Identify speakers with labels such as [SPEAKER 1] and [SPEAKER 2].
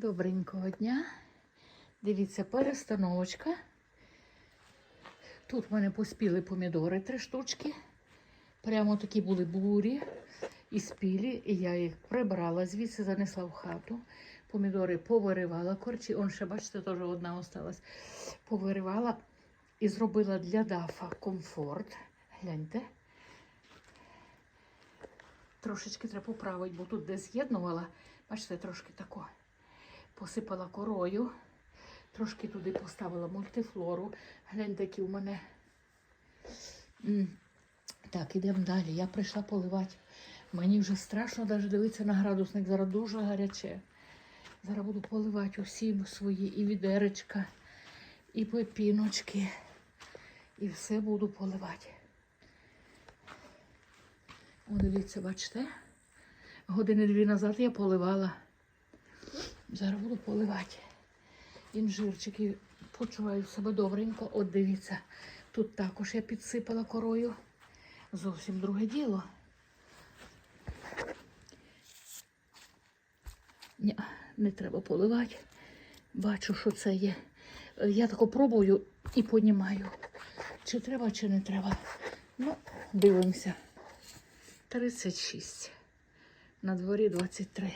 [SPEAKER 1] Добренького дня. Дивіться, перестановочка. Тут в мене поспіли помідори три штучки. Прямо такі були бурі і спілі. І я їх прибрала звідси, занесла в хату. Помідори повиривала корчі. Он ще, бачите, теж одна осталась. Повиривала і зробила для дафа комфорт. Гляньте. Трошечки треба поправити, бо тут де з'єднувала, бачите, трошки тако. Посипала корою, трошки туди поставила мультифлору. Гляньте, які у мене. Так, ідемо далі. Я прийшла поливати. Мені вже страшно навіть дивитися на градусник. Зараз дуже гаряче. Зараз буду поливати усі свої і відеречка, і пепіночки. І все буду поливати. О, дивіться, бачите? Години дві назад я поливала. Зараз буду поливати. Інжирчики почуваю себе добренько. От дивіться, тут також я підсипала корою. Зовсім друге діло. Ні, не треба поливати. Бачу, що це є. Я тако пробую і понімаю, чи треба, чи не треба. Ну, дивимося. 36. На дворі 23.